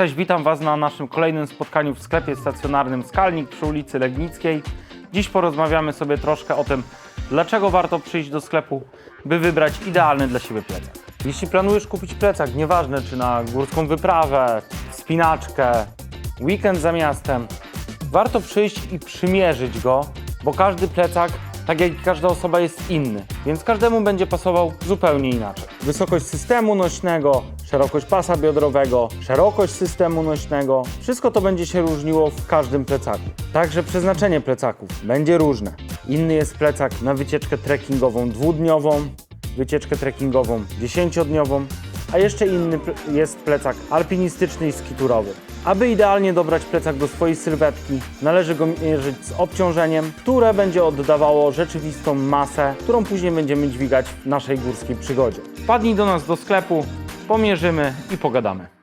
Cześć, witam Was na naszym kolejnym spotkaniu w sklepie stacjonarnym Skalnik przy ulicy Legnickiej. Dziś porozmawiamy sobie troszkę o tym, dlaczego warto przyjść do sklepu, by wybrać idealny dla siebie plecak. Jeśli planujesz kupić plecak, nieważne czy na górską wyprawę, wspinaczkę, weekend za miastem, warto przyjść i przymierzyć go, bo każdy plecak, tak jak i każda osoba, jest inny, więc każdemu będzie pasował zupełnie inaczej. Wysokość systemu nośnego, szerokość pasa biodrowego, szerokość systemu nośnego, wszystko to będzie się różniło w każdym plecaku. Także przeznaczenie plecaków będzie różne. Inny jest plecak na wycieczkę trekkingową dwudniową, wycieczkę trekkingową dziesięciodniową, a jeszcze inny jest plecak alpinistyczny i skiturowy. Aby idealnie dobrać plecak do swojej sylwetki, należy go mierzyć z obciążeniem, które będzie oddawało rzeczywistą masę, którą później będziemy dźwigać w naszej górskiej przygodzie. Wpadnij do nas do sklepu, pomierzymy i pogadamy.